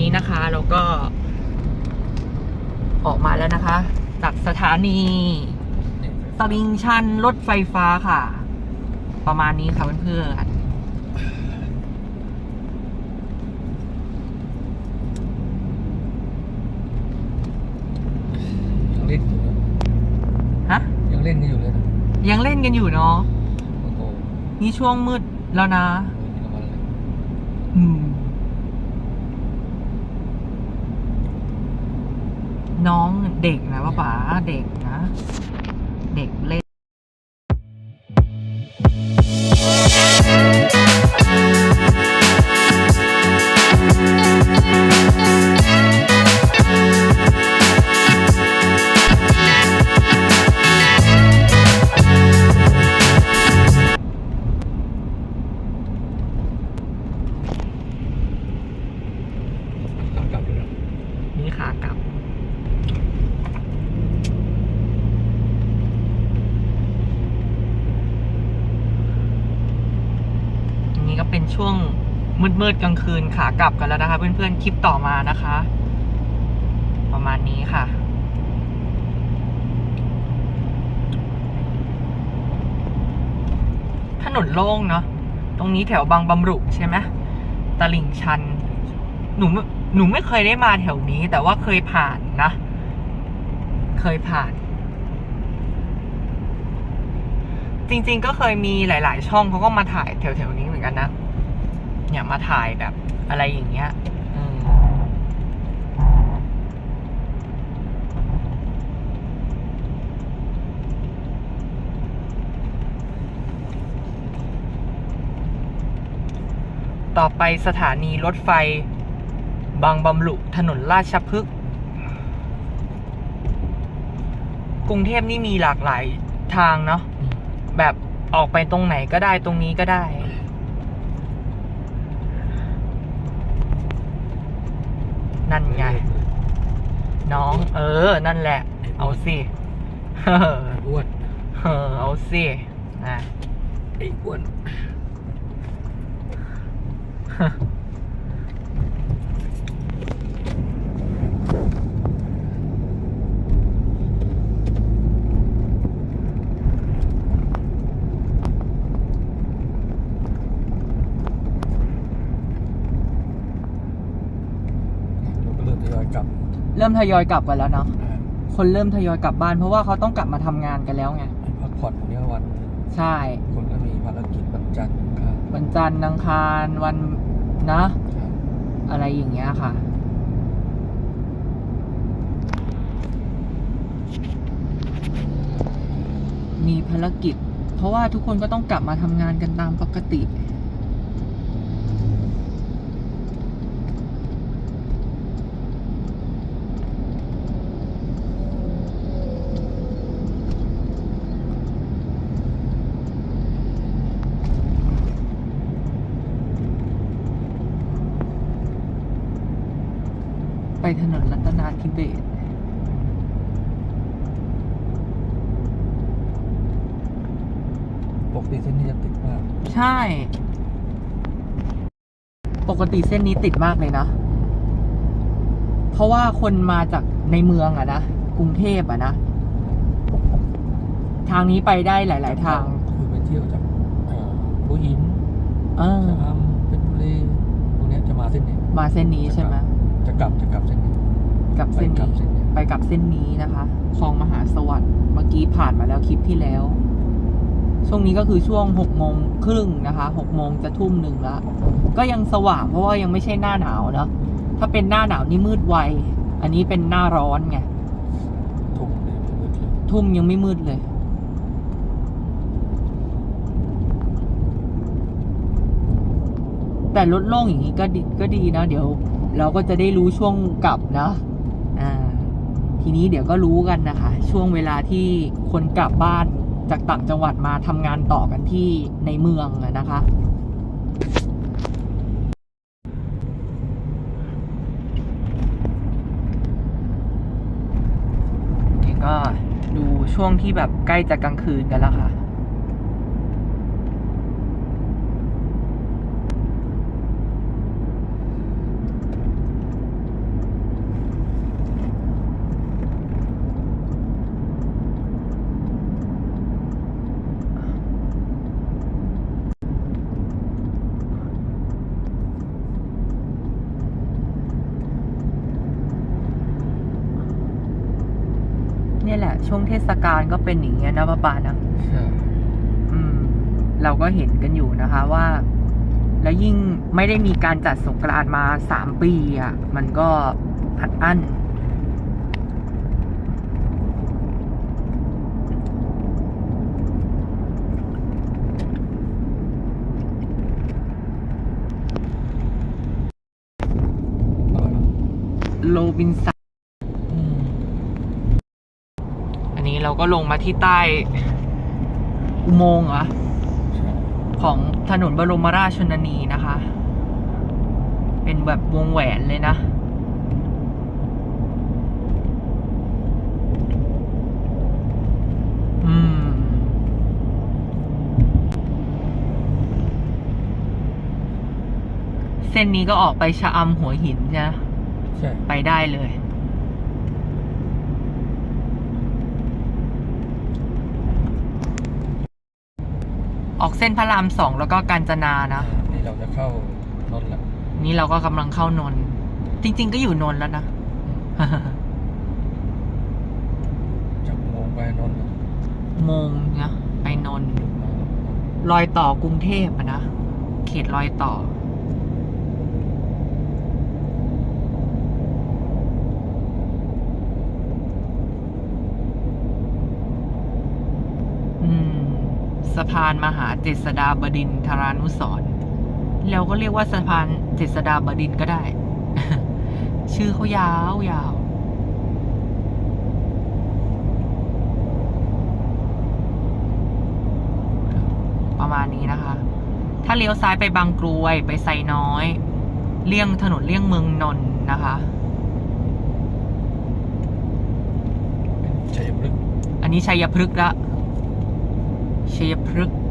นี้นะคะเราก็ ออกมาแล้วนะคะ จากสถานีตลิ่งชันรถไฟฟ้าค่ะ ประมาณนี้ค่ะเพื่อนยังเล่นอยู่นะๆฮะ ยังเล่นกันอยู่เลยนะยังเล่นกันอยู่เนาะโอ้โหนี่ช่วงมืดแล้วนะนี่ก็มาเลยอืม น้องเด็กนะป้าป๋าเด็กนะ เด็กเล่น ขากลับกันแล้วนะคะ เพื่อนๆคลิปต่อมานะคะ ประมาณนี้ค่ะถนนโล่งเนาะ ตรงนี้แถวบางบำรุใช่ไหมตลิ่งชัน หนูหนูไม่เคยได้มาแถวนี้ แต่ว่าเคยผ่านนะ เคยผ่าน จริง ๆ ก็เคยมีหลาย ๆ ช่องเขาก็มาถ่ายแถวๆนี้เหมือนกันนะ เนี่ยมาถ่ายแบบ อะไรอย่างเงี้ยอืมต่อไปสถานีรถไฟ บางบำรุถนนราชพฤกษ์กรุงเทพนี่มีหลากหลายทางเนาะแบบออกไปตรงไหนก็ได้ตรงนี้ก็ได้ นั่นไง น้อง เออ นั่นแหละ เอาสิเออไอ้อ้วนเออเอาสินะไอ้อ้วนเราก็เริ่มทยอยกลับ เริ่มทยอยกลับกันแล้วเนาะนะฮะคนเริ่มทยอยกลับบ้านเพราะว่าเขาต้องกลับมาทำงานกันแล้วไงพักผ่อนวันนี้วันหนึ่งใช่ คนก็มีภารกิจวันจันทร์ครับวันจันทร์อังคารวันนะอะไรอย่างเงี้ยค่ะ มีภารกิจ เพราะว่าทุกคนก็ต้องกลับมาทำงานกันตามปกติ ถนนรัตนาธิเบศรปกติเส้นนี้จะติดมาก ใช่ ปกติเส้นนี้ติดมากเลยนะ เพราะว่าคนมาจากในเมืองอะนะ กรุงเทพอะนะ ทางนี้ไปได้หลาย ๆ ทาง คือไปเที่ยวจากเอ่อหัวหินเออชะอำเพชรบุรีพวกเนี้ยจะมาเส้นนี้ มาเส้นนี้ใช่ไหม จะกลับจะกลับเส้นนี้กลับไปเส้นกลับนี้ เส้นนี้ไปกลับเส้นนี้นะคะคลองมหาสวัสดิ์เมื่อกี้ผ่านมาแล้วคลิปที่แล้ว ช่วงนี้ก็คือช่วงหกโมงครึ่งนะคะหกโมงจะทุ่มหนึ่งละก็ยังสว่างเพราะว่ายังไม่ใช่หน้าหนาวเนอะถ้าเป็นหน้าหนาวนี่มืดไว อันนี้เป็นหน้าร้อนไง ทุ่มเลยไม่มืดเลยทุ่มยังไม่มืดเลย แต่รถโล่งอย่างนี้ก็ดีก็ดีนะ เดี๋ยว เราก็จะได้รู้ช่วงกลับนะอ่าทีนี้เดี๋ยวก็รู้กันนะคะ ช่วงเวลาที่คนกลับบ้านจากต่างจังหวัดมาทำงานต่อกันที่ในเมืองนะคะนี่ก็ดูช่วงที่แบบใกล้จะกลางคืนกันแล้วค่ะ ต ช่วงเทศกาลก็เป็นอย่างเงี้ยนะป้าปานะอืม เราก็เห็นกันอยู่นะคะ ว่า แล้วยิ่งไม่ได้มีการจัดสงกรานต์มาสามปีอะ มันก็อัดอั้นโรบินสัน อืม อันนี้เรา ก็ลงมาที่ใต้อุโมงค์เหรอใช่ของถนนบรมราชชนนีนะคะ เป็นแบบวงแหวนเลยนะ อืม เส้นนี้ก็ออกไปชะอำหัวหินใช่ไหมใช่ไปได้เลย ออกเส้นพระรามสองแล้วก็กาญจนานะ นี่เราจะเข้านนท์ละนี่เราก็กำลังเข้านนท์จริง ๆ ก็อยู่นนท์แล้วนะ จากอุโมงค์ไปนนท์ละโมงนะไปนนท์รอยต่อกรุงเทพอะนะ เขตรอยต่ออืม สะพานมหาเจษฎาบดินทรานุสรณ์เราก็เรียกว่าสะพานเจษฎาบดินทร์ก็ได้ ชื่อเขายาวยาวประมาณนี้นะคะ ถ้าเลี้ยวซ้ายไปบางกรวยไปไซน้อย เลี่ยงถนนเลี่ยงเมืองนนท์นะคะเป็นชัยพฤกษ์อันนี้ชัยพฤกษ์ละ ชัยพฤกษ์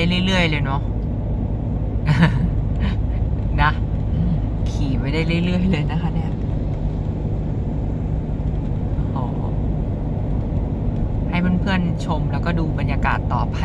ได้เรื่อยๆเลยเนาะนะ ขี่ไปได้เรื่อยๆเลยนะคะ เนี่ยให้เพื่อนๆชมแล้วก็ดูบรรยากาศต่อไป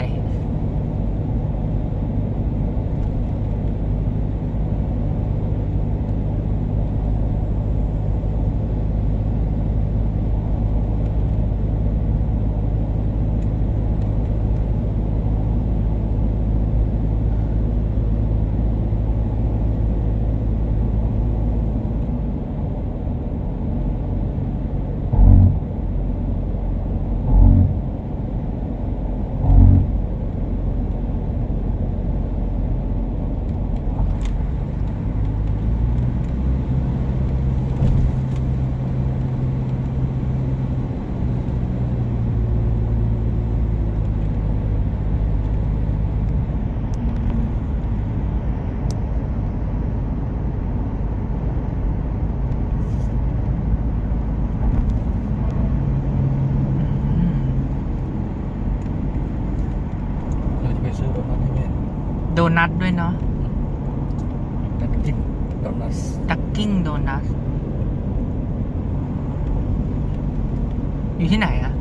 อยู่ที่ไหนอะ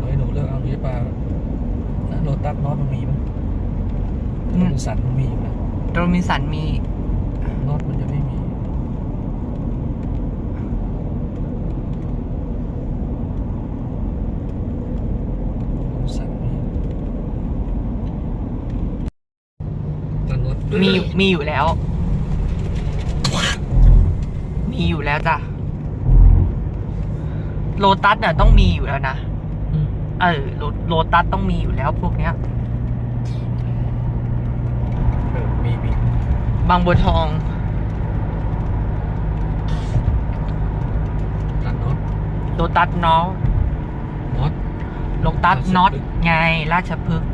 น้อยหนูเลือกเอานี้ปลานะโรตัสน็อตมันมีไหมโรบินสันมันมีอยู่นะโรมินสันมีน็อตมันจะไม่มีโรบินสันมีแต่น็อตมีอยู่มีอยู่แล้ว มีอยู่แล้วจ้ะ โลตัสน่ะต้องมีอยู่แล้วนะอืมเออโลโลตัสต้องมีอยู่แล้วพวกเนี้ยเออมีมีบางบัวทองตัดน็อตโลตัสน้องน็อตโลตัสราชพฤกษ์น็อตไงราชพฤกษ์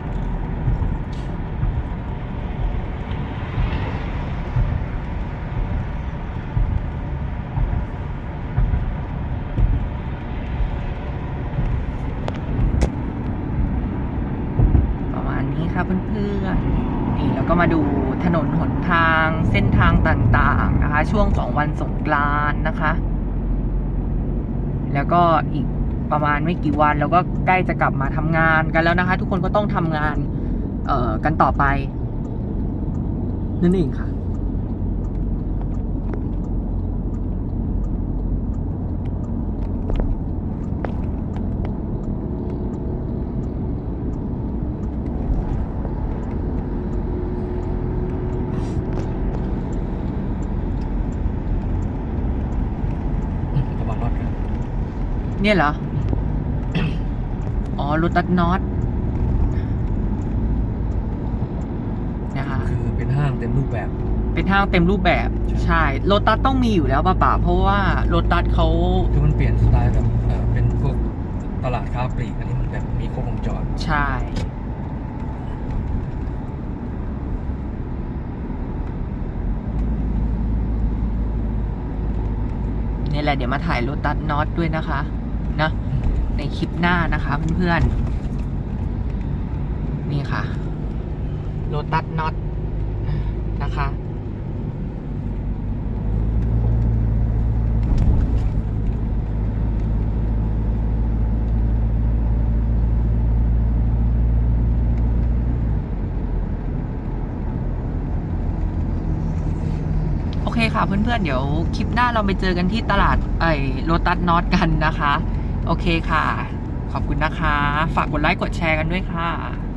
ประมาณนี้ครับเพื่อนๆ นี่แล้ว ก็มาดูถนนหนทางเส้นทางต่างๆนะคะ ช่วงของวันสงกรานต์นะคะ แล้วก็อีกประมาณไม่กี่วันแล้วก็ใกล้จะกลับมาทำงานกันแล้วนะคะ ทุกคนก็ต้องทำงาน เอ่อกันต่อไปนั่นเองค่ะ อืมระวังน็อตครับ เนี่ยเหรอ อ๋อรถตัดน็อตนะคะคือเป็นห้างเต็มรูปแบบ เป็นห้างเต็มรูปแบบ ใช่โลตัสต้องมีอยู่แล้วป่ะป่าเพราะว่าโลตัสเขาคือมันเปลี่ยนสไตล์แบบเอ่อเป็นพวกตลาดค้าปลีกอันนี้มันแบบมีครบวงจรใช่นี่แหละเดี๋ยวมาถ่ายโลตัสน็อตด้วยนะคะ นะในคลิปหน้านะคะเพื่อนๆ นี่ค่ะโลตัสน็อตนะคะ โอเคค่ะเพื่อนๆ เดี๋ยวคลิปหน้าเราไปเจอกันที่ตลาดไอ้โลตัสน็อตกันนะคะ โอเคค่ะ ขอบคุณนะคะ ฝากกดไลค์กดแชร์กันด้วยค่ะ